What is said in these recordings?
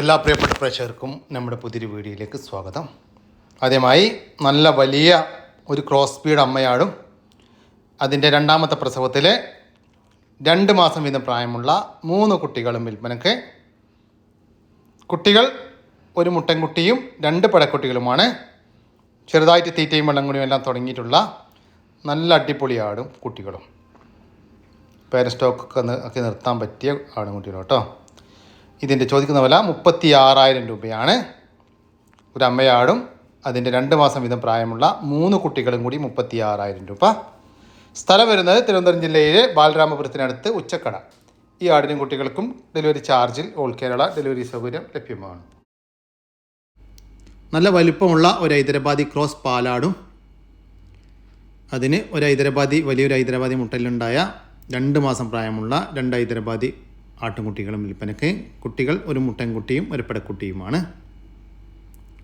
എല്ലാ പ്രിയപ്പെട്ട പ്രേക്ഷകർക്കും നമ്മുടെ പുതിയൊരു വീഡിയോയിലേക്ക് സ്വാഗതം. ആദ്യമായി നല്ല വലിയ ഒരു ക്രോസ് സ്പീഡ് അമ്മയാടും. അതിന്റെ രണ്ടാമത്തെ പ്രസവത്തിൽ രണ്ട് മാസം വീതം പ്രായമുള്ള മൂന്ന് കുട്ടികളും വിൽപ്പനക്ക്. കുട്ടികൾ ഒരു മുട്ടൻകുട്ടിയും രണ്ട് പടക്കുട്ടികളുമാണ്. ചെറുതായിട്ട് തീറ്റയും വെള്ളംകുടിയും എല്ലാം തുടങ്ങിയിട്ടുള്ള നല്ല അടിപൊളി ആടും കുട്ടികളും. പേരൻ സ്റ്റോക്കൊക്കെ നിർത്താൻ പറ്റിയ ആടും കുട്ടികളും കേട്ടോ. ഇതിന്റെ ചോദിക്കുന്ന വില മുപ്പത്തി ആറായിരം രൂപയാണ്. ഒരു അമ്മയാടും അതിന്റെ രണ്ട് മാസം വീതം പ്രായമുള്ള മൂന്ന് കുട്ടികളും കൂടി മുപ്പത്തി ആറായിരം രൂപ. സ്ഥലം വരുന്നത് തിരുവനന്തപുരം ജില്ലയിലെ ബാലരാമപുരത്തിനടുത്ത് ഉച്ചക്കട. ഈ ആടിനും കുട്ടികൾക്കും ഡെലിവറി ചാർജിൽ ഓൾ കേരള ഡെലിവറി സൗകര്യം ലഭ്യമാണ്. നല്ല വലിപ്പമുള്ള ഒരു ഹൈദരാബാദി ക്രോസ് പാലാടും. അതിന് ഒരു ഹൈദരാബാദി വലിയൊരു ഹൈദരാബാദി മുട്ടലുണ്ടായ രണ്ട് മാസം പ്രായമുള്ള രണ്ട് ഹൈദരാബാദി ആട്ടുംകുട്ടികളും വിൽപ്പനയ്ക്ക് കുട്ടികൾ ഒരു മുട്ടൻകുട്ടിയും ഒരു പെടക്കുട്ടിയുമാണ്.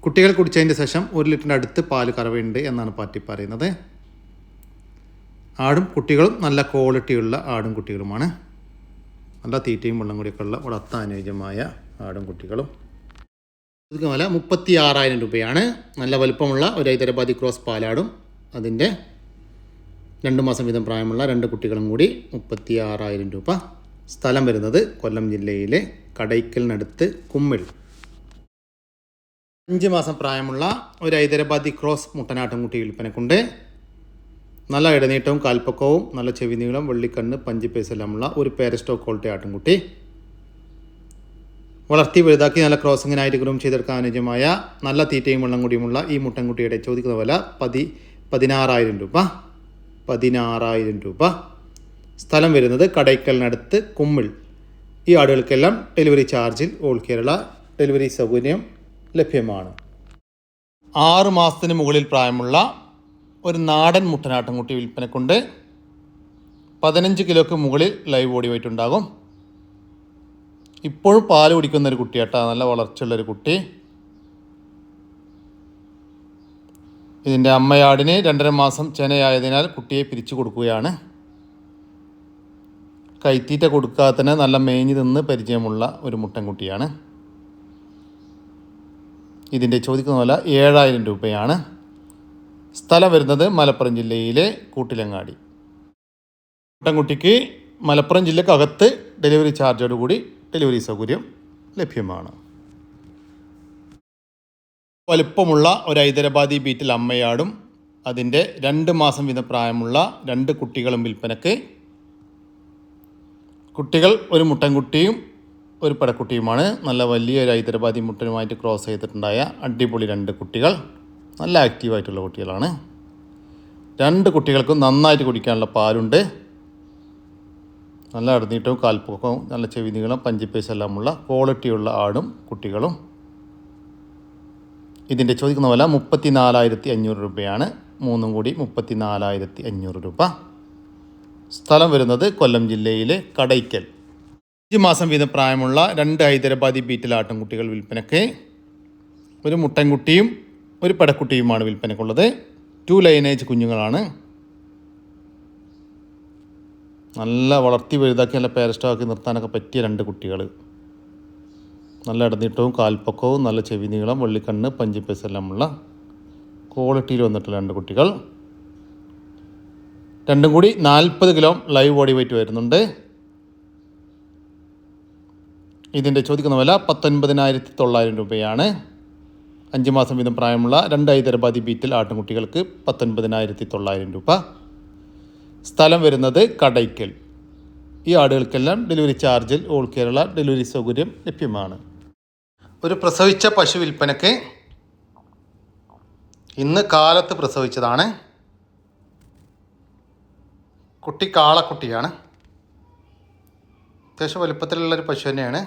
കുട്ടികൾ കുടിച്ചതിന്റെ ശേഷം ഒരു ലിറ്ററിന്റെ അടുത്ത് പാൽ കറവയുണ്ട് എന്നാണ് പാർട്ടി പറയുന്നത്. ആടും കുട്ടികളും നല്ല ക്വാളിറ്റിയുള്ള ആടും കുട്ടികളുമാണ് നല്ല തീറ്റയും വെള്ളം കൂടിയൊക്കെ ഉള്ള വളർത്താൻ അനുയോജ്യമായ ആടും കുട്ടികളും അതുപോലെ വില മുപ്പത്തി ആറായിരം രൂപയാണ്. നല്ല വലുപ്പമുള്ള ഒരു ഹൈദരാബാദി ക്രോസ് പാലാടും. അതിന്റെ രണ്ട് മാസം വീതം പ്രായമുള്ള രണ്ട് കുട്ടികളും കൂടി മുപ്പത്തി ആറായിരം രൂപ. സ്ഥലം വരുന്നത് കൊല്ലം ജില്ലയിലെ കടയ്ക്കലിനടുത്ത് കുമ്മിൾ. അഞ്ച് മാസം പ്രായമുള്ള ഒരു ഹൈദരാബാദി ക്രോസ് മുട്ടനാട്ടുംകുട്ടി വിൽപ്പനക്കുണ്ട്. നല്ല ഇടനീട്ടവും കാൽപ്പക്കവും നല്ല ചെവി നീളം വെള്ളിക്കണ്ണ് പഞ്ചിപ്പേസെല്ലാമുള്ള ഒരു പേരസ്റ്റോ ക്വാളിറ്റി ആട്ടുംകുട്ടി. വളർത്തി വലുതാക്കി നല്ല ക്രോസിങ്ങിനായിട്ട് ഗ്രൂം ചെയ്തെടുക്കാൻ അനുയോജ്യമായ നല്ല തീറ്റയും വെള്ളം കൂടിയുമുള്ള ഈ മുട്ടൻകുട്ടിയുടെ ചോദിക്കുന്ന വില പതി പതിനാറായിരം രൂപ. പതിനാറായിരം രൂപ. സ്ഥലം വരുന്നത് കടയ്ക്കലിനടുത്ത് കുമ്മിൾ. ഈ ആടുകൾക്കെല്ലാം ഡെലിവറി ചാർജിൽ ഓൾ കേരള ഡെലിവറി സൗകര്യം ലഭ്യമാണ്. ആറ് മാസത്തിന് മുകളിൽ പ്രായമുള്ള ഒരു നാടൻ മുട്ടനാട്ടൻകുട്ടി വിൽപ്പനക്കുണ്ട്. പതിനഞ്ച് കിലോക്ക് മുകളിൽ ലൈവ് ബോഡി വെയിറ്റ് ഉണ്ടാകും ഇപ്പോഴും പാൽ കുടിക്കുന്ന ഒരു കുട്ടിയാട്ടാ നല്ല വളർച്ചയുള്ളൊരു കുട്ടി. ഇതിന്റെ അമ്മയാടിന് രണ്ടര മാസം ചെനയായതിനാൽ കുട്ടിയെ പിരിച്ചു കൊടുക്കുകയാണ്. കൈത്തീറ്റ കൊടുക്കാതെ നല്ല മേഞ്ഞ് തിന്ന് പരിചയമുള്ള ഒരു മുട്ടൻകുട്ടിയാണ്. ഇതിന്റെ ചോദിക്കുന്ന വില ഏഴായിരം രൂപയാണ്. സ്ഥലം വരുന്നത് മലപ്പുറം ജില്ലയിലെ കൂട്ടിലങ്ങാടി. മുട്ടൻകുട്ടിക്ക് മലപ്പുറം ജില്ലക്കകത്ത് ഡെലിവറി ചാർജോടുകൂടി ഡെലിവറി സൗകര്യം ലഭ്യമാണ്. വലുപ്പമുള്ള ഒരു ഹൈദരാബാദി ബീറ്റിൽ അമ്മയാടും അതിന്റെ രണ്ട് മാസം വീതം പ്രായമുള്ള രണ്ട് കുട്ടികളും വിൽപ്പനക്ക് കുട്ടികൾ ഒരു മുട്ടൻകുട്ടിയും ഒരു പടക്കുട്ടിയുമാണ്. നല്ല വലിയൊരു ഹൈദരാബാദി മുട്ടനുമായിട്ട് ക്രോസ് ചെയ്തിട്ടുണ്ടായ അടിപൊളി രണ്ട് കുട്ടികൾ. നല്ല ആക്റ്റീവായിട്ടുള്ള കുട്ടികളാണ്. രണ്ട് കുട്ടികൾക്കും നന്നായിട്ട് കുടിക്കാനുള്ള പാലുണ്ട്. നല്ല അടഞ്ഞിട്ടവും കാൽപ്പൊക്കവും നല്ല ചെവി നീളം പഞ്ചിപ്പേസെല്ലാമുള്ള ക്വാളിറ്റിയുള്ള ആടും കുട്ടികളും. ഇതിന്റെ ചോദിക്കുന്ന വില മുപ്പത്തി നാലായിരത്തി അഞ്ഞൂറ് രൂപയാണ്. മൂന്നും കൂടി മുപ്പത്തി നാലായിരത്തി അഞ്ഞൂറ് രൂപ. സ്ഥലം വരുന്നത് കൊല്ലം ജില്ലയിലെ കടയ്ക്കൽ. അഞ്ച് മാസം വീതം പ്രായമുള്ള രണ്ട് ഹൈദരാബാദി ബീറ്റിൽ ആട്ടിൻകുട്ടികൾ വിൽപ്പനയ്ക്ക് ഒരു മുട്ടൻകുട്ടിയും ഒരു പടക്കുട്ടിയുമാണ് വിൽപ്പനയ്ക്കുള്ളത്. ടു ലൈനേജ് കുഞ്ഞുങ്ങളാണ്. നല്ല വളർത്തി വലുതാക്കി നല്ല പേരസ്റ്റാക്കി നിർത്താനൊക്കെ പറ്റിയ രണ്ട് കുട്ടികൾ. നല്ല ഇടനീട്ടവും കാൽപ്പക്കവും നല്ല ചെവി നീളം വെള്ളിക്കണ്ണ് പഞ്ചിപ്പേസ് എല്ലാമുള്ള ക്വാളിറ്റിയിൽ വന്നിട്ടുള്ള രണ്ട് കുട്ടികൾ. രണ്ടും കൂടി നാൽപ്പത് കിലോ ലൈവ് ബോഡി വെയിറ്റ് വരുന്നുണ്ട്. ഇതിന്റെ ചോദിക്കുന്ന വില പത്തൊൻപതിനായിരത്തി തൊള്ളായിരം രൂപയാണ്. അഞ്ച് മാസം വീതം പ്രായമുള്ള രണ്ട് ഹൈദരാബാദി ബീറ്റിൽ ആട്ടുംകുട്ടികൾക്ക് പത്തൊൻപതിനായിരത്തി തൊള്ളായിരം രൂപ. സ്ഥലം വരുന്നത് കടയ്ക്കൽ. ഈ ആടുകൾക്കെല്ലാം ഡെലിവറി ചാർജിൽ ഓൾ കേരള ഡെലിവറി സൗകര്യം ലഭ്യമാണ്. ഒരു പ്രസവിച്ച പശു വിൽപ്പനയ്ക്ക് ഇന്ന് കാലത്ത് പ്രസവിച്ചതാണ്. കുട്ടി കാളക്കുട്ടിയാണ്. അത്യാവശ്യം വലുപ്പത്തിലുള്ളൊരു പശു തന്നെയാണ്.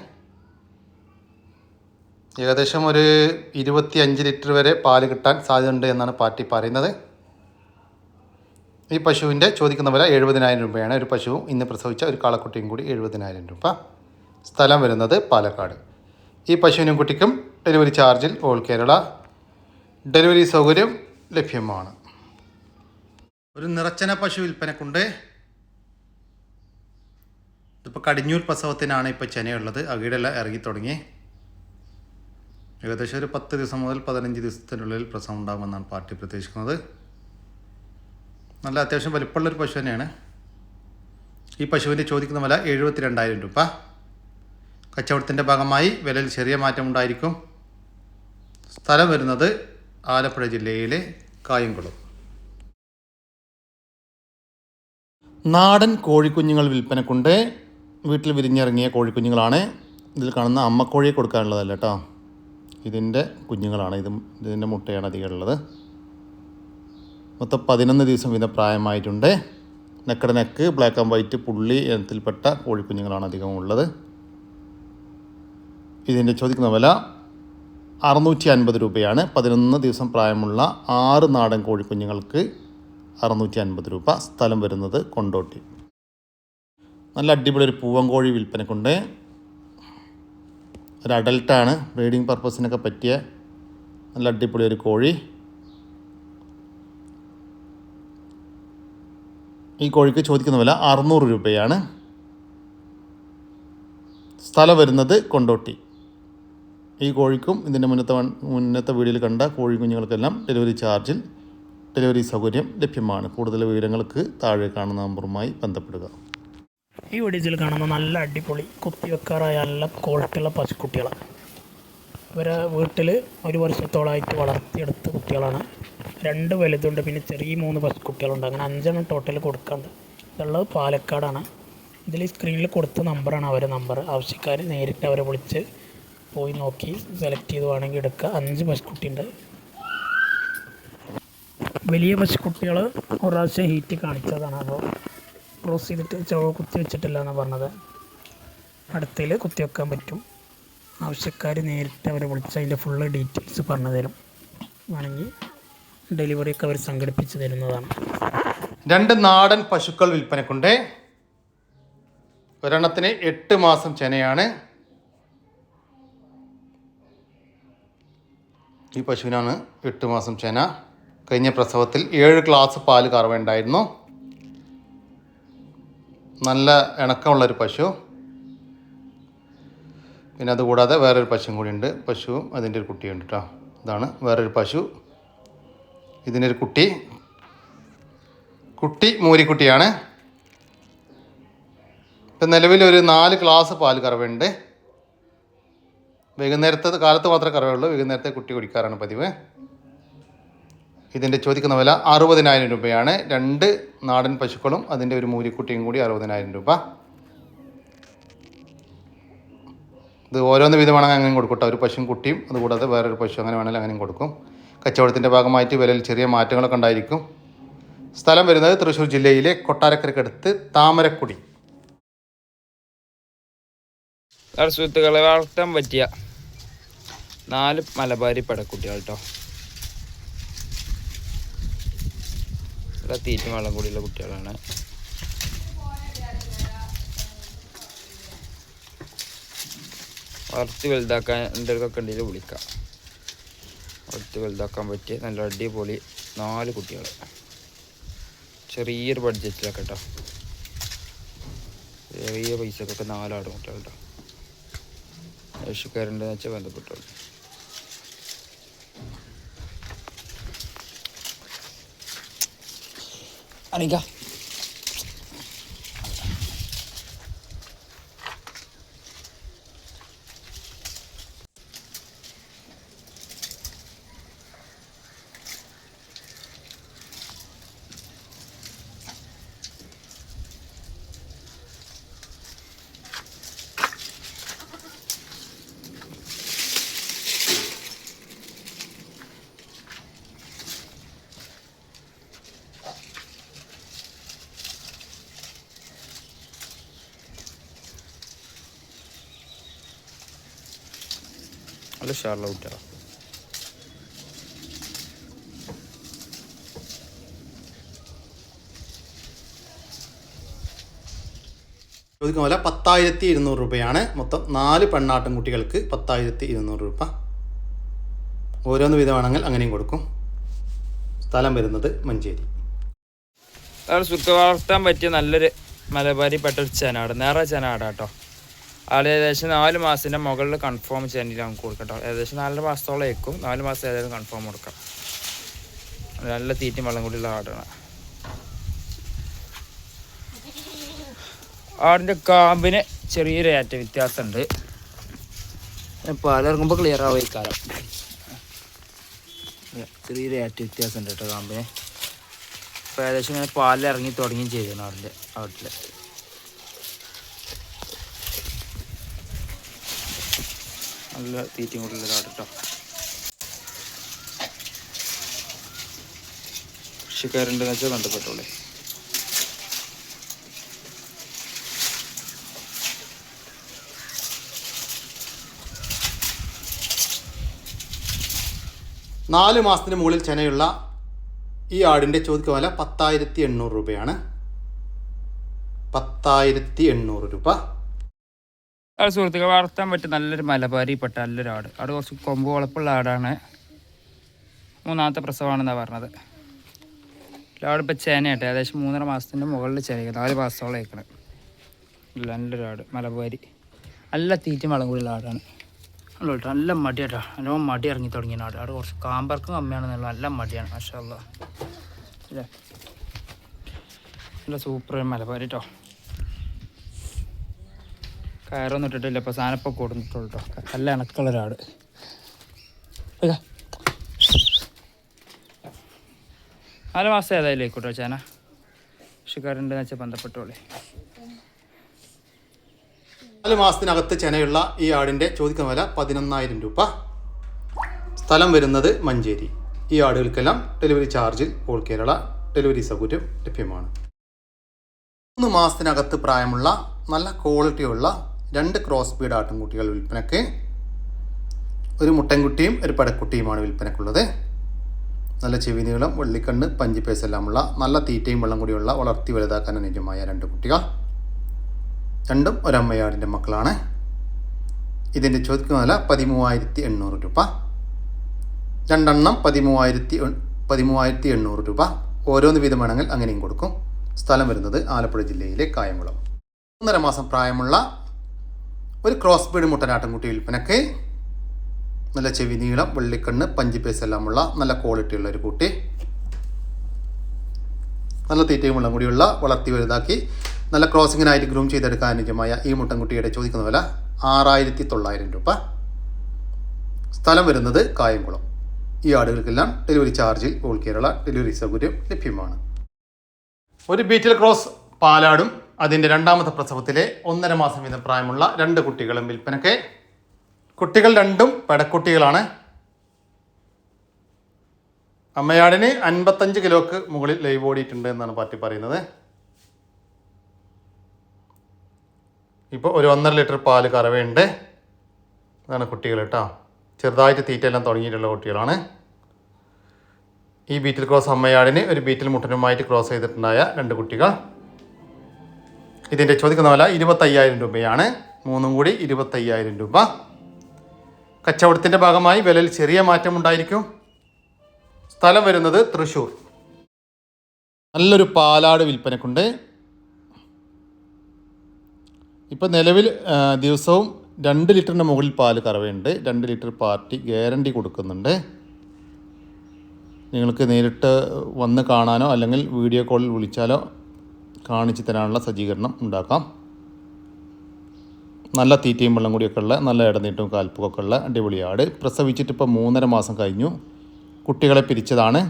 ഏകദേശം ഒരു ഇരുപത്തി അഞ്ച് ലിറ്റർ വരെ പാൽ കിട്ടാൻ സാധ്യതയുണ്ട് എന്നാണ് പാർട്ടി പറയുന്നത്. ഈ പശുവിന്റെ ചോദിക്കുന്ന വില എഴുപതിനായിരം രൂപയാണ്. ഒരു പശുവും ഇന്ന് പ്രസവിച്ച ഒരു കാളക്കുട്ടിയും കൂടി എഴുപതിനായിരം രൂപ. സ്ഥലം വരുന്നത് പാലക്കാട്. ഈ പശുവിനും കുട്ടിക്കും ഡെലിവറി ചാർജിൽ ഓൾ കേരള. ഡെലിവറി സൗകര്യം ലഭ്യമാണ്. ഒരു നിറച്ചന പശു വിൽപ്പനക്കുണ്ട്. ഇതിപ്പോൾ കടിഞ്ഞൂർ പ്രസവത്തിനാണ് ഇപ്പോൾ ചെനയുള്ളത്. അകീടെല്ലാം ഇറങ്ങി തുടങ്ങി. ഏകദേശം ഒരു പത്ത് ദിവസം മുതൽ പതിനഞ്ച് ദിവസത്തിനുള്ളിൽ പ്രസവം ഉണ്ടാകുമെന്നാണ് പാർട്ടി പ്രതീക്ഷിക്കുന്നത്. നല്ല അത്യാവശ്യം വലിപ്പമുള്ളൊരു പശു തന്നെയാണ്. ഈ പശുവിന്റെ ചോദിക്കുന്ന വില എഴുപത്തി രണ്ടായിരം രൂപ. കച്ചവടത്തിന്റെ ഭാഗമായി വിലയിൽ ചെറിയ മാറ്റം ഉണ്ടായിരിക്കും. സ്ഥലം വരുന്നത് ആലപ്പുഴ ജില്ലയിലെ കായംകുളം. നാടൻ കോഴിക്കുഞ്ഞുങ്ങൾ വിൽപ്പനക്കുണ്ട്. വീട്ടിൽ വിരിഞ്ഞിറങ്ങിയ കോഴിക്കുഞ്ഞുങ്ങളാണ്. ഇതിൽ കാണുന്ന അമ്മക്കോഴിയെ കൊടുക്കാനുള്ളതല്ല കേട്ടോ. ഇതിന്റെ കുഞ്ഞുങ്ങളാണ്. ഇത് ഇതിന്റെ മുട്ടയാണ് അധികം ഉള്ളത്. മൊത്തം പതിനൊന്ന് ദിവസം വീതം പ്രായമായിട്ടുണ്ട്. Naked neck black and white പുള്ളി ഇനത്തിൽപ്പെട്ട കോഴിക്കുഞ്ഞുങ്ങളാണ് അധികം ഉള്ളത്. ഇതിന്റെ ചോദിക്കുന്ന വില അറുന്നൂറ്റി അൻപത് രൂപയാണ്. പതിനൊന്ന് ദിവസം പ്രായമുള്ള ആറ് നാടൻ കോഴിക്കുഞ്ഞുങ്ങൾക്ക് അറുന്നൂറ്റി അൻപത് രൂപ സ്ഥലം വരുന്നത് കൊണ്ടോട്ടി. നല്ല അടിപൊളി ഒരു പൂവൻ കോഴി വിൽപ്പനക്കുണ്ട്. ഒരു അഡൽട്ടാണ്. ബ്രീഡിംഗ് പർപ്പസിനൊക്കെ പറ്റിയ നല്ല അടിപൊളി ഒരു കോഴി. ഈ കോഴിക്ക് ചോദിക്കുന്ന വില അറുന്നൂറ് രൂപയാണ്. സ്ഥലം വരുന്നത് കൊണ്ടോട്ടി. ഈ കോഴിക്കും ഇതിന്റെ മുന്നത്തെ മുന്നത്തെ വീഡിയോയിൽ കണ്ട കോഴി കുഞ്ഞുങ്ങൾക്കെല്ലാം ഡെലിവറി ചാർജിൽ ഡെലിവറി സൗകര്യം ലഭ്യമാണ്. കൂടുതൽ വിവരങ്ങൾക്ക് താഴെ കാണുന്ന നമ്പറുമായി ബന്ധപ്പെടുക. ഈ വീഡിയോയിൽ കാണുന്ന നല്ല അടിപൊളി കുത്തിവെക്കാറായ നല്ല ക്വാളിറ്റിയുള്ള പശുക്കുട്ടികളാണ് ഇവരെ വീട്ടിൽ ഒരു വർഷത്തോളമായിട്ട് വളർത്തിയെടുത്ത കുട്ടികളാണ്. രണ്ട് വലുതുണ്ട് പിന്നെ ചെറിയ മൂന്ന് പശുക്കുട്ടികളുണ്ട്. അങ്ങനെ അഞ്ചെണ്ണം ടോട്ടൽ കൊടുക്കാണ്ട്. ഇതുള്ളത് പാലക്കാടാണ്. ഇതിൽ സ്ക്രീനിൽ കൊടുത്ത നമ്പറാണ് അവരെ നമ്പർ. ആവശ്യക്കാർ നേരിട്ട് അവരെ വിളിച്ച് പോയി നോക്കി സെലക്ട് ചെയ്ത് വേണമെങ്കിൽ എടുക്കുക. അഞ്ച് പശുക്കുട്ടിയുണ്ട്. വലിയ പശുക്കുട്ടികൾ ഒരു പ്രാവശ്യം ഹീറ്റ് കാണിച്ചതാണ്. അപ്പോൾ ക്ലോസ് ചെയ്തിട്ട് ചുവ കുത്തി വെച്ചിട്ടില്ല എന്നാണ് പറഞ്ഞത്. അടുത്തതിൽ കുത്തി വെക്കാൻ പറ്റും. ആവശ്യക്കാർ നേരിട്ട് അവരെ വിളിച്ച് അതിന്റെ ഫുള്ള് ഡീറ്റെയിൽസ് പറഞ്ഞു തരും. വേണമെങ്കിൽ ഡെലിവറി ഒക്കെ അവർ സംഘടിപ്പിച്ച് തരുന്നതാണ്. രണ്ട് നാടൻ പശുക്കൾ വിൽപ്പനക്കുണ്ട്. ഒരെണ്ണത്തിന് എട്ട് മാസം ചെനയാണ്. ഈ പശുവിനാണ് എട്ട് മാസം ചെന. കഴിഞ്ഞ പ്രസവത്തിൽ ഏഴ് ഗ്ലാസ് പാൽ കറവുണ്ടായിരുന്നു നല്ല ഇണക്കമുള്ളൊരു പശു. പിന്നെ അതുകൂടാതെ വേറൊരു പശുവും കൂടിയുണ്ട് പശുവും അതിന്റെ ഒരു കുട്ടിയുണ്ട് കേട്ടോ ഇതാണ് വേറൊരു പശു. ഒരു കുട്ടി. കുട്ടി മൂരിക്കുട്ടിയാണ്. ഇപ്പം നിലവിൽ ഒരു നാല് ഗ്ലാസ് പാൽ കറവുണ്ട് വൈകുന്നേരത്തെ കാലത്ത് മാത്രമേ കറവുള്ളൂ വൈകുന്നേരത്തെ കുട്ടി കുടിക്കാറാണ് പതിവ്. ഇതിന്റെ ചോദിക്കുന്ന വില അറുപതിനായിരം രൂപയാണ്. രണ്ട് നാടൻ പശുക്കളും അതിന്റെ ഒരു മൂരിക്കുട്ടിയും കൂടി അറുപതിനായിരം രൂപ. ഇത് ഓരോന്ന് വിധമാണ് വേണമെങ്കിൽ അങ്ങനെ കൊടുക്കട്ടെ ഒരു പശുവും കുട്ടിയും അതുകൂടാതെ വേറൊരു പശു അങ്ങനെ വേണമെങ്കിൽ അങ്ങനെയും കൊടുക്കും. കച്ചവടത്തിന്റെ ഭാഗമായിട്ട് വിലയിൽ ചെറിയ മാറ്റങ്ങളൊക്കെ ഉണ്ടായിരിക്കും. സ്ഥലം വരുന്നത് തൃശ്ശൂർ ജില്ലയിലെ കൊട്ടാരക്കരക്കടുത്ത് താമരക്കുടി. സുഹൃത്തുക്കളെ വളർത്താൻ പറ്റിയ നാല് മലബാരി പടക്കുട്ടികൾ കേട്ടോ. ഇവിടെ തീറ്റ വെള്ളം കൂടിയുള്ള കുട്ടികളാണ്. വളർത്തി വലുതാക്കാൻ എന്തെങ്കിലുമൊക്കെ ഉണ്ടെങ്കിൽ വിളിക്കാം. വളർത്തി വലുതാക്കാൻ പറ്റിയ നല്ല അടിപൊളി നാല് കുട്ടികൾ ചെറിയൊരു ബഡ്ജറ്റിലൊക്കെ കേട്ടോ ചെറിയ പൈസക്കൊക്കെ നാലാട് കുട്ടികൾ കേട്ടോ ആവശ്യക്കാരുണ്ടെന്ന് വെച്ചാൽ ബന്ധപ്പെട്ടോളൂ Anika. നല്ല ഷാർല കുട്ടികളാ. ചോദിക്കുന്ന വില പത്തായിരത്തി ഇരുന്നൂറ് രൂപയാണ്. മൊത്തം നാല് പെണ്ണാട്ടും കുട്ടികൾക്ക് പത്തായിരത്തി ഇരുന്നൂറ് രൂപ. ഓരോന്ന് വിധമാണെങ്കിൽ അങ്ങനെയും കൊടുക്കും. സ്ഥലം വരുന്നത് മഞ്ചേരി. സുഖ വളർത്താൻ പറ്റിയ നല്ലൊരു മലബാരി പെട്ടൊരു ചനാട് നേറ ചെനാടാ ആൾ ഏകദേശം നാല് മാസത്തിന്റെ മുകളിൽ കൺഫേം ചെയ്യാൻ നമുക്ക് കൊടുക്കട്ടോ. ഏകദേശം നാലര മാസത്തോളം ഏക്കും നാല് മാസം ഏതായാലും കൺഫേം കൊടുക്കാം. നല്ല തീറ്റയും വെള്ളം കൂടിയുള്ള ആടാണ്. ആടിന്റെ കാമ്പിന് ചെറിയൊരു ഏറ്റ വ്യത്യാസമുണ്ട്. പാലിറങ്ങുമ്പോൾ ക്ലിയർ ആവും ഈ കാലം. ചെറിയൊരു ഏറ്റ വ്യത്യാസമുണ്ട് കേട്ടോ കാമ്പിന്. ഇപ്പോൾ ഏകദേശം ഇങ്ങനെ പാലിറങ്ങി തുടങ്ങുകയും ചെയ്തു ആടിന്റെ ആട്ടിൽ നല്ല തീറ്റയും കൂടുതൽ ആട് കേട്ടോ കൃഷിക്കാരുണ്ടെന്ന് വെച്ചാൽ ബന്ധപ്പെട്ടോളേ. നാല് മാസത്തിന് മുകളിൽ ചെനയുള്ള ഈ ആടിന്റെ ചോദിക്ക വില പത്തായിരത്തി എണ്ണൂറ് രൂപയാണ്. പത്തായിരത്തി എണ്ണൂറ് രൂപ. അത് സുഹൃത്തുക്കൾ വളർത്താൻ പറ്റിയ നല്ലൊരു മലബാരിപ്പെട്ട നല്ലൊരു ആട്. ആട് കുറച്ച് കൊമ്പ് വളപ്പുള്ള ആടാണ്. മൂന്നാമത്തെ പ്രസവമാണെന്നാണ് പറഞ്ഞത്. ആടിപ്പോൾ ചേനയാട്ടെ ഏകദേശം മൂന്നര മാസത്തിന്റെ മുകളിൽ ചേനയ്ക്ക് നാല് മാസത്തോളം അയക്കണം നല്ലൊരു ആട് മലബാരി. നല്ല തീറ്റയും വളം കൂടിയുള്ള ആടാണ്. നല്ല നല്ല മടിയാട്ടോ. നല്ല മടി ഇറങ്ങി തുടങ്ങിയ ആട്. ആട് കുറച്ച് കാമ്പർക്കും കമ്മിയാണെന്നുള്ള നല്ല മടിയാണ് മാഷാ അല്ലേ ഇല്ലേ? നല്ല സൂപ്പർ മലബാരി കേട്ടോ കയറൊന്നും ഇട്ടിട്ടില്ല. ഇപ്പോൾ സാധനം ഇപ്പോൾ കൊടുത്തിട്ടുള്ളൂ. നല്ല ഇണക്കുള്ള ഒരാട് നാല് മാസം ഏതായാലും ആയിക്കോട്ടോ ചേന കൃഷിക്കാരുണ്ടെന്ന് വെച്ചാൽ ബന്ധപ്പെട്ടോളേ. നാല് മാസത്തിനകത്ത് ചെനയുള്ള ഈ ആടിന്റെ ചോദിക്കുന്ന വില പതിനൊന്നായിരം രൂപ. സ്ഥലം വരുന്നത് മഞ്ചേരി. ഈ ആടുകൾക്കെല്ലാം ഡെലിവറി ചാർജിൽ ഓൾ കേരള ഡെലിവറി സൗകര്യം ലഭ്യമാണ്. മൂന്ന് മാസത്തിനകത്ത് പ്രായമുള്ള നല്ല ക്വാളിറ്റിയുള്ള രണ്ട് ക്രോസ് ബീഡ് ആട്ടിൻകുട്ടികൾ വിൽപ്പനയ്ക്ക് ഒരു മുട്ടൻകുട്ടിയും ഒരു പടക്കുട്ടിയുമാണ് വിൽപ്പനയ്ക്കുള്ളത് നല്ല ചെവി നീളം വെള്ളിക്കണ്ണ് പഞ്ചിപ്പേസ് എല്ലാമുള്ള നല്ല തീറ്റയും വെള്ളം കൂടിയുള്ള വളർത്തി വലുതാക്കാൻ അനുയോജ്യമായ രണ്ട് കുട്ടികൾ. രണ്ടും ഒരമ്മയാടിന്റെ മക്കളാണ്. ഇതിന്റെ ചോദിക്കുന്ന വില പതിമൂവായിരത്തി എണ്ണൂറ് രൂപ. രണ്ടെണ്ണം പതിമൂവായിരത്തി പതിമൂവായിരത്തി എണ്ണൂറ് രൂപ. ഓരോന്ന് വീതം വേണമെങ്കിൽ അങ്ങനെയും കൊടുക്കും. സ്ഥലം വരുന്നത് ആലപ്പുഴ ജില്ലയിലെ കായംകുളം. ഒന്നര മാസം പ്രായമുള്ള ഒരു ക്രോസ് ബീഡ് മുട്ടനാട്ടിൻകുട്ടി വിൽപ്പനക്ക്. നല്ല ചെവി നീളം വെള്ളിക്കണ്ണ് പഞ്ചി എല്ലാമുള്ള നല്ല ക്വാളിറ്റി ഉള്ള ഒരു കുട്ടി. നല്ല തീറ്റയും വെള്ളം കൂടിയുള്ള വളർത്തി വലുതാക്കി നല്ല ക്രോസിങ്ങിനായിട്ട് ഗ്രൂം ചെയ്തെടുക്കാൻ അനുജമായ ഈ മുട്ടൻകുട്ടിയുടെ ചോദിക്കുന്ന വില ആറായിരത്തി തൊള്ളായിരം രൂപ. സ്ഥലം വരുന്നത് കായംകുളം. ഈ ആടുകൾക്കെല്ലാം ഡെലിവറി ചാർജിൽ ഓൾ കേരള ഡെലിവറി സൗകര്യം ലഭ്യമാണ്. ഒരു ബീറ്റിൽ ക്രോസ് പാലാടും അതിന്റെ രണ്ടാമത്തെ പ്രസവത്തിലെ ഒന്നര മാസം വീതം പ്രായമുള്ള രണ്ട് കുട്ടികളും വിൽപ്പനയ്ക്ക്. കുട്ടികൾ രണ്ടും പെടക്കുട്ടികളാണ്. അമ്മയാടിന് അൻപത്തഞ്ച് കിലോക്ക് മുകളിൽ ലൈവ് ഓടിയിട്ടുണ്ട് എന്നാണ് പാർട്ടി പറയുന്നത്. ഇപ്പോൾ ഒരു ഒന്നര ലിറ്റർ പാൽ കറവയുണ്ട്. അതാണ് കുട്ടികൾ കേട്ടോ. ചെറുതായിട്ട് തീറ്റയെല്ലാം തുടങ്ങിയിട്ടുള്ള കുട്ടികളാണ്. ഈ ബീറ്റിൽ ക്രോസ് അമ്മയാടിന് ഒരു ബീറ്റിൽ മുട്ടനുമായിട്ട് ക്രോസ് ചെയ്തിട്ടുണ്ടായ രണ്ട് കുട്ടികൾ. ഇതിന്റെ ചോദിക്കുന്ന വില ഇരുപത്തയ്യായിരം രൂപയാണ്. മൂന്നും കൂടി ഇരുപത്തയ്യായിരം രൂപ. കച്ചവടത്തിന്റെ ഭാഗമായി വിലയിൽ ചെറിയ മാറ്റമുണ്ടായിരിക്കും. സ്ഥലം വരുന്നത് തൃശ്ശൂർ. നല്ലൊരു പാലാട് വിൽപ്പനക്കുണ്ട്. ഇപ്പം നിലവിൽ ദിവസവും രണ്ട് ലിറ്ററിന്റെ മുകളിൽ പാൽ കറവയുണ്ട്. രണ്ട് ലിറ്റർ പാർട്ടി ഗ്യാരണ്ടി കൊടുക്കുന്നുണ്ട്. നിങ്ങൾക്ക് നേരിട്ട് വന്ന് കാണാനോ അല്ലെങ്കിൽ വീഡിയോ കോളിൽ വിളിച്ചാലോ കാണിച്ചു തരാനുള്ള സജ്ജീകരണം ഉണ്ടാക്കാം. നല്ല തീറ്റയും വെള്ളം കൂടിയൊക്കെ ഉള്ള നല്ല ഇടനീട്ടും കാൽപ്പൊക്കെ ഉള്ള അടിപൊളിയാട് പ്രസവിച്ചിട്ട് ഇപ്പോൾ മൂന്നര മാസം കഴിഞ്ഞു. കുട്ടികളെ പിരിച്ചതാണ്.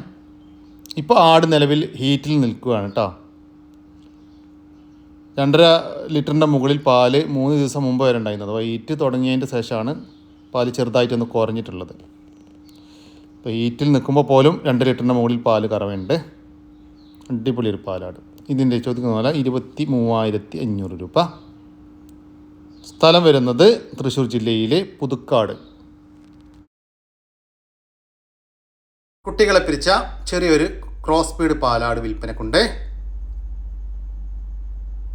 ഇപ്പോൾ ആട് നിലവിൽ ഹീറ്റിൽ നിൽക്കുകയാണ് കേട്ടോ രണ്ടര ലിറ്ററിന്റെ മുകളിൽ പാൽ മൂന്ന് ദിവസം മുമ്പ് വരെ ഉണ്ടായിരുന്നത്. അപ്പോൾ ഹീറ്റ് തുടങ്ങിയതിന്റെ ശേഷമാണ് പാൽ ചെറുതായിട്ടൊന്ന് കുറഞ്ഞിട്ടുള്ളത്. ഇപ്പോൾ ഹീറ്റിൽ നിൽക്കുമ്പോൾ പോലും രണ്ട് ലിറ്ററിന്റെ മുകളിൽ പാൽ കറവുണ്ട് അടിപൊളി ഒരു പാലാട്. ഇതിന്റെ ചോദിക്കുന്ന പോലെ ഇരുപത്തി മൂവായിരത്തി അഞ്ഞൂറ് രൂപ. സ്ഥലം വരുന്നത് തൃശ്ശൂർ ജില്ലയിലെ പുതുക്കാട്. കുട്ടികളെ പിരിച്ച ചെറിയൊരു ക്രോസ് സ്പീഡ് പാലാട് വിൽപ്പനക്കുണ്ട്.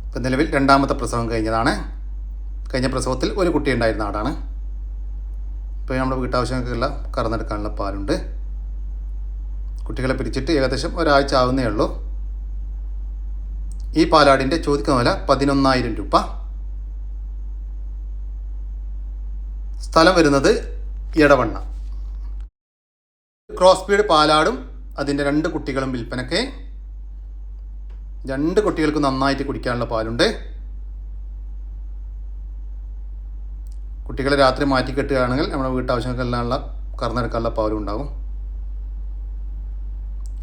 ഇപ്പം നിലവിൽ രണ്ടാമത്തെ പ്രസവം കഴിഞ്ഞതാണ്. കഴിഞ്ഞ പ്രസവത്തിൽ ഒരു കുട്ടി ഉണ്ടായിരുന്ന ആടാണ്. ഇപ്പോൾ നമ്മുടെ വീട്ടാവശ്യങ്ങൾക്കുള്ള കറന്നെടുക്കാനുള്ള പാലുണ്ട്. കുട്ടികളെ പിരിച്ചിട്ട് ഏകദേശം ഒരാഴ്ച ആവുന്നേ ഉള്ളൂ. ഈ പാലാടിന്റെ ചോദിക്കുന്ന വില പതിനൊന്നായിരം രൂപ. സ്ഥലം വരുന്നത് ഇടവണ്ണ ക്രോസ് ബീഡ് പാലാടും അതിന്റെ രണ്ട് കുട്ടികളും വിൽപ്പനയ്ക്ക് രണ്ട് കുട്ടികൾക്ക് നന്നായിട്ട് കുടിക്കാനുള്ള പാലുണ്ട്. കുട്ടികളെ രാത്രി മാറ്റി കെട്ടുകയാണെങ്കിൽ നമ്മുടെ വീട്ടാവശ്യങ്ങൾക്കെല്ലാമുള്ള കറന്നെടുക്കാനുള്ള പാലും ഉണ്ടാകും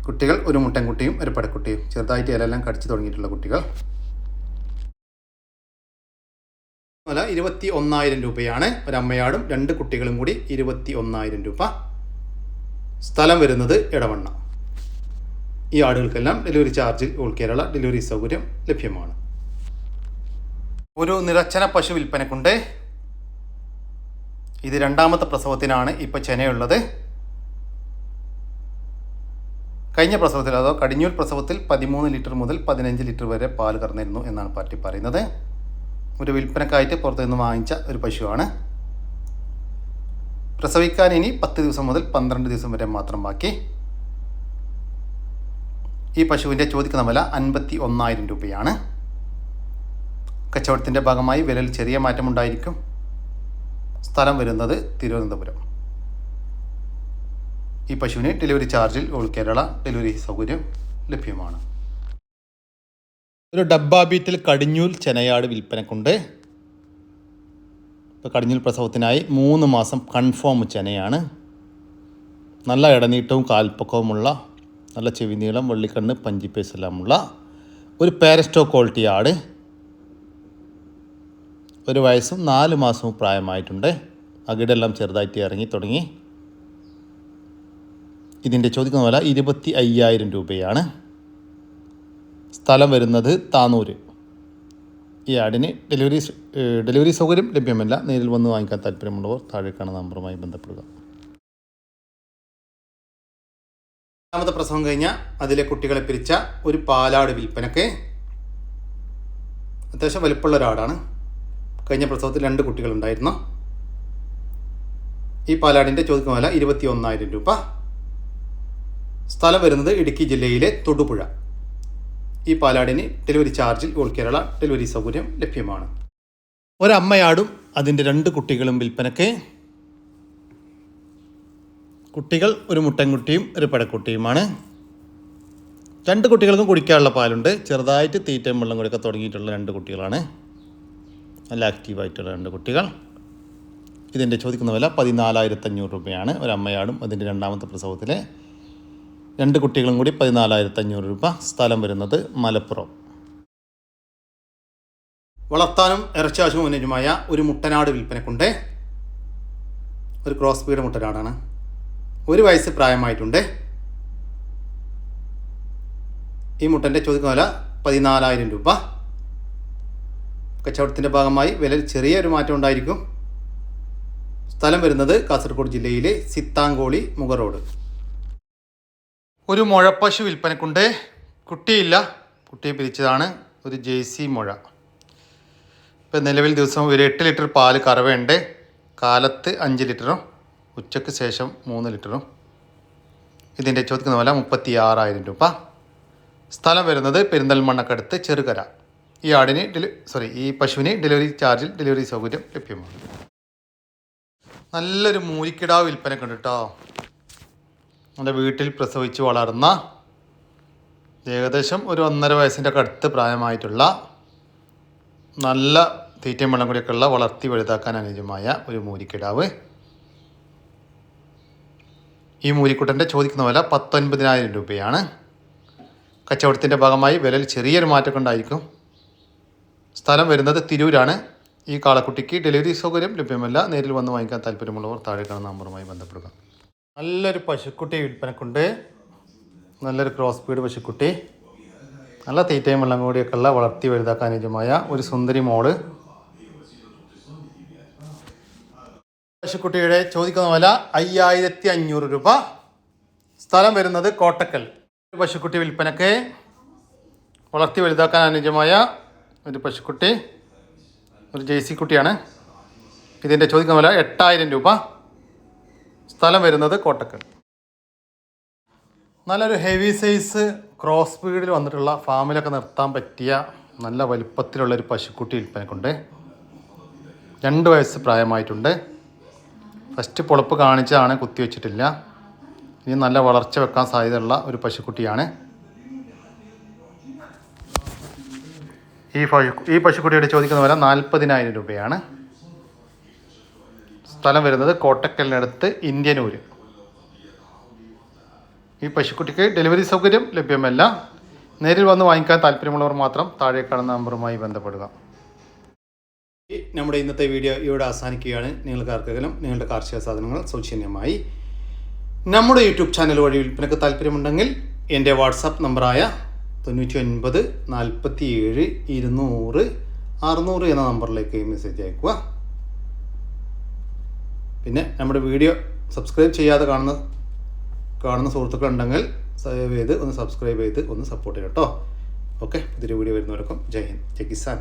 കുട്ടികൾ ഒരു മുട്ടൻകുട്ടിയും ഒരു പടക്കുട്ടിയും ചെറുതായിട്ട് ഇലയെല്ലാം കടിച്ചു തുടങ്ങിയിട്ടുള്ള കുട്ടികൾ. അല്ല ഇരുപത്തി ഒന്നായിരം രൂപയാണ്. ഒരമ്മയാടും രണ്ട് കുട്ടികളും കൂടി ഇരുപത്തി ഒന്നായിരം രൂപ. സ്ഥലം വരുന്നത് ഇടവണ്ണ ഈ ആടുകൾക്കെല്ലാം delivery charge all Kerala delivery സൗകര്യം ലഭ്യമാണ്. ഒരു നിറച്ചന പശു വിൽപ്പനക്കുണ്ട്. ഇത് രണ്ടാമത്തെ പ്രസവത്തിനാണ് ഇപ്പോൾ ചെനയുള്ളത്. കഴിഞ്ഞ പ്രസവത്തിൽ അതോ കടിഞ്ഞൂൽ പ്രസവത്തിൽ പതിമൂന്ന് ലിറ്റർ മുതൽ പതിനഞ്ച് ലിറ്റർ വരെ പാൽ കറന്നിരുന്നു എന്നാണ് പാർട്ടി പറയുന്നത്. ഒരു വിൽപ്പനക്കായിട്ട് പുറത്തു നിന്ന് വാങ്ങിച്ച ഒരു പശുവാണ്. പ്രസവിക്കാൻ ഇനി പത്ത് ദിവസം മുതൽ പന്ത്രണ്ട് ദിവസം വരെ മാത്രം ബാക്കി. ഈ പശുവിന്റെ ചോദിക്കുന്ന വില അൻപത്തി ഒന്നായിരം രൂപയാണ്. കച്ചവടത്തിന്റെ ഭാഗമായി വിലയിൽ ചെറിയ മാറ്റമുണ്ടായിരിക്കും. സ്ഥലം വരുന്നത് തിരുവനന്തപുരം. ഈ പശുവിന് ഡെലിവറി ചാർജിൽ ഓൾ കേരള ഡെലിവറി സൗകര്യം ലഭ്യമാണ്. ഒരു ഡബ്ബാ ബീറ്റിൽ കടിഞ്ഞൂൽ ചെനയാട് വിൽപ്പനക്കുണ്ട്. ഇപ്പോൾ കടിഞ്ഞൂൽ പ്രസവത്തിനായി മൂന്ന് മാസം കൺഫേം ചെനയാണ്. നല്ല ഇടനീട്ടവും കാൽപ്പക്കവുമുള്ള നല്ല ചെവി നീളം വെള്ളിക്കണ്ണ് പഞ്ചിപ്പേസെല്ലാമുള്ള ഒരു പാരസ്റ്റോ ക്വാളിറ്റി ആട്. ഒരു വയസ്സും നാല് മാസവും പ്രായമായിട്ടുണ്ട്. അകിടെല്ലാം ചെറുതായിട്ട് ഇറങ്ങി തുടങ്ങി. ഇതിന്റെ ചോദിക്കുന്ന വില ഇരുപത്തി അയ്യായിരം രൂപയാണ്. സ്ഥലം വരുന്നത് താനൂർ ഈ ആടിന് ഡെലിവറി ഡെലിവറി സൗകര്യം ലഭ്യമല്ല. നേരിൽ വന്ന് വാങ്ങിക്കാൻ താല്പര്യമുള്ളവർ താഴെ കാണുന്ന നമ്പറുമായി ബന്ധപ്പെടുക. രണ്ടാമത്തെ പ്രസവം കഴിഞ്ഞ അതിലെ കുട്ടികളെ പിരിച്ച ഒരു പാലാട് വിൽപ്പനക്ക് അത്യാവശ്യം വലിപ്പമുള്ള ഒരാടാണ്. കഴിഞ്ഞ പ്രസവത്തിൽ രണ്ട് കുട്ടികളുണ്ടായിരുന്നു. ഈ പാലാടിന്റെ ചോദിക്കുന്ന വില ഇരുപത്തി ഒന്നായിരം രൂപ. സ്ഥലം വരുന്നത് ഇടുക്കി ജില്ലയിലെ തൊടുപുഴ. ഈ പാലാടിന് ഡെലിവറി ചാർജിൽ ഓൾ കേരള ഡെലിവറി സൗകര്യം ലഭ്യമാണ്. ഒരമ്മയാടും അതിന്റെ രണ്ട് കുട്ടികളും വിൽപ്പനയ്ക്ക്. കുട്ടികൾ ഒരു മുട്ടൻകുട്ടിയും ഒരു പടക്കുട്ടിയുമാണ്. രണ്ട് കുട്ടികൾക്കും കുടിക്കാനുള്ള പാലുണ്ട്. ചെറുതായിട്ട് തീറ്റയും വെള്ളം കൊടുക്കാൻ തുടങ്ങിയിട്ടുള്ള രണ്ട് കുട്ടികളാണ്. നല്ല ആക്റ്റീവായിട്ടുള്ള രണ്ട് കുട്ടികൾ. ഇതിന്റെ ചോദിക്കുന്ന വില പതിനാലായിരത്തഞ്ഞൂറ് രൂപയാണ്. ഒരമ്മയാടും അതിന്റെ രണ്ടാമത്തെ പ്രസവത്തിലെ രണ്ട് കുട്ടികളും കൂടി പതിനാലായിരത്തി അഞ്ഞൂറ് രൂപ സ്ഥലം വരുന്നത് മലപ്പുറം. വളർത്താനും ഇറച്ചാശു മുന്നേറ്റുമായ ഒരു മുട്ടനാട് വിൽപ്പനക്കുണ്ട്. ഒരു ക്രോസ് ബീഡ് മുട്ടനാടാണ്. ഒരു വയസ്സ് പ്രായമായിട്ടുണ്ട്. ഈ മുട്ടന്റെ ചോദിക്കുന്ന വില പതിനാലായിരം രൂപ. കച്ചവടത്തിന്റെ ഭാഗമായി വിലയിൽ ചെറിയൊരു മാറ്റം ഉണ്ടായിരിക്കും. സ്ഥലം വരുന്നത് കാസർഗോഡ് ജില്ലയിലെ സിത്താങ്കോളി മുഗ റോഡ്. ഒരു മുഴപ്പശു വിൽപ്പനക്കുണ്ട്. കുട്ടിയില്ല. കുട്ടിയെ പിരിച്ചതാണ്. ഒരു ജേഴ്സി മുഴ. ഇപ്പം നിലവിൽ ദിവസം ഒരു എട്ട് ലിറ്റർ പാൽ കറവയുണ്ട്. കാലത്ത് അഞ്ച് ലിറ്ററും ഉച്ചയ്ക്ക് ശേഷം മൂന്ന് ലിറ്ററും. ഇതിന്റെ ചോദിക്കുന്ന വില മുപ്പത്തി ആറായിരം രൂപ. സ്ഥലം വരുന്നത് പെരിന്തൽമണ്ണക്കടുത്ത് ചെറുകര. ഈ ആടിന് ഡെലി സോറി ഈ പശുവിന് ഡെലിവറി ചാർജിൽ ഡെലിവറി സൗകര്യം ലഭ്യമാണ്. നല്ലൊരു മൂരിക്കിടാവ് കണ്ടു കേട്ടോ. നമ്മുടെ വീട്ടിൽ പ്രസവിച്ച് വളർന്ന ഏകദേശം ഒരു ഒന്നര വയസ്സിന്റെ ഒക്കെ അടുത്ത് പ്രായമായിട്ടുള്ള നല്ല തീറ്റയും വെള്ളം കൂടിയൊക്കെ ഉള്ള വളർത്തി വലുതാക്കാൻ അനുയോജ്യമായ ഒരു മൂരിക്കിടാവ്. ഈ മൂരിക്കുട്ടന്റെ ചോദിക്കുന്ന വില പത്തൊൻപതിനായിരം രൂപയാണ്. കച്ചവടത്തിന്റെ ഭാഗമായി വിലയിൽ ചെറിയൊരു മാറ്റമൊക്കെ ഉണ്ടായിരിക്കും. സ്ഥലം വരുന്നത് തിരൂരാണ്. ഈ കാളക്കുട്ടിക്ക് ഡെലിവറി സൗകര്യം ലഭ്യമല്ല. നേരിൽ വന്ന് വാങ്ങിക്കാൻ താല്പര്യമുള്ളവർ താഴെ കാണുന്ന നമ്പറുമായി ബന്ധപ്പെടുക. നല്ലൊരു പശുക്കുട്ടി വിൽപ്പനക്കുണ്ട്. നല്ലൊരു ക്രോസ് ബീഡ് പശുക്കുട്ടി. നല്ല തീറ്റയും വെള്ളം കൂടിയൊക്കെ ഉള്ള വളർത്തി വലുതാക്കാൻ നിജമായ ഒരു സുന്ദരി മോൾ. പശുക്കുട്ടിയുടെ ചോദിക്കുന്ന വില അയ്യായിരത്തി അഞ്ഞൂറ് രൂപ. സ്ഥലം വരുന്നത് കോട്ടക്കൽ. പശുക്കുട്ടി വിൽപ്പനക്ക് വളർത്തി വലുതാക്കാൻ അനുജമായ ഒരു പശുക്കുട്ടി. ഒരു ജേഴ്സി കുട്ടിയാണ്. ഇതിന്റെ ചോദിക്കുന്ന വില എട്ടായിരം രൂപ. സ്ഥലം വരുന്നത് കോട്ടക്കൽ. നല്ലൊരു ഹെവി സൈസ് ക്രോസ് സ്പീഡിൽ വന്നിട്ടുള്ള ഫാമിലൊക്കെ നിർത്താൻ പറ്റിയ നല്ല വലിപ്പത്തിലുള്ളൊരു പശുക്കുട്ടി വിൽപ്പനക്കുണ്ട്. രണ്ട് വയസ്സ് പ്രായമായിട്ടുണ്ട്. ഫസ്റ്റ് പൊളപ്പ് കാണിച്ചതാണ് കുത്തി വെച്ചിട്ടില്ല. ഇനി നല്ല വളർച്ച വെക്കാൻ സാധ്യതയുള്ള ഒരു പശുക്കുട്ടിയാണ്. ഈ പശു ഈ പശുക്കുട്ടിയുടെ ചോദിക്കുന്ന വില നാൽപ്പതിനായിരം രൂപയാണ്. സ്ഥലം വരുന്നത് കോട്ടക്കലിനടുത്ത് ഇന്ത്യനൂര് ഈ പശുക്കുട്ടിക്ക് ഡെലിവറി സൗകര്യം ലഭ്യമല്ല. നേരിൽ വന്ന് വാങ്ങിക്കാൻ താല്പര്യമുള്ളവർ മാത്രം താഴെ കാണുന്ന നമ്പറുമായി ബന്ധപ്പെടുക. നമ്മുടെ ഇന്നത്തെ വീഡിയോ ഇവിടെ അവസാനിക്കുകയാണ്. നിങ്ങൾക്ക് ആർക്കെങ്കിലും നിങ്ങളുടെ കാർഷിക സാധനങ്ങൾ സൗജന്യമായി നമ്മുടെ യൂട്യൂബ് ചാനൽ വഴി വിൽപ്പനക്ക് താല്പര്യമുണ്ടെങ്കിൽ എന്റെ വാട്സാപ്പ് നമ്പറായ തൊണ്ണൂറ്റി ഒൻപത് നാൽപ്പത്തി ഏഴ് ഇരുന്നൂറ് അറുന്നൂറ് എന്ന നമ്പറിലേക്ക് മെസ്സേജ് അയക്കുക പിന്നെ നമ്മുടെ വീഡിയോ സബ്സ്ക്രൈബ് ചെയ്യാതെ കാണുന്ന കാണുന്ന സുഹൃത്തുക്കളുണ്ടെങ്കിൽ സേവ് ചെയ്ത് ഒന്ന് സബ്സ്ക്രൈബ് ചെയ്ത് ഒന്ന് സപ്പോർട്ട് ചെയ്യട്ടോ ഓക്കെ പുതിയൊരു വീഡിയോ വരുന്നവർക്കും ജയ് ഹിന്ദ് ജയ് കിസാൻ.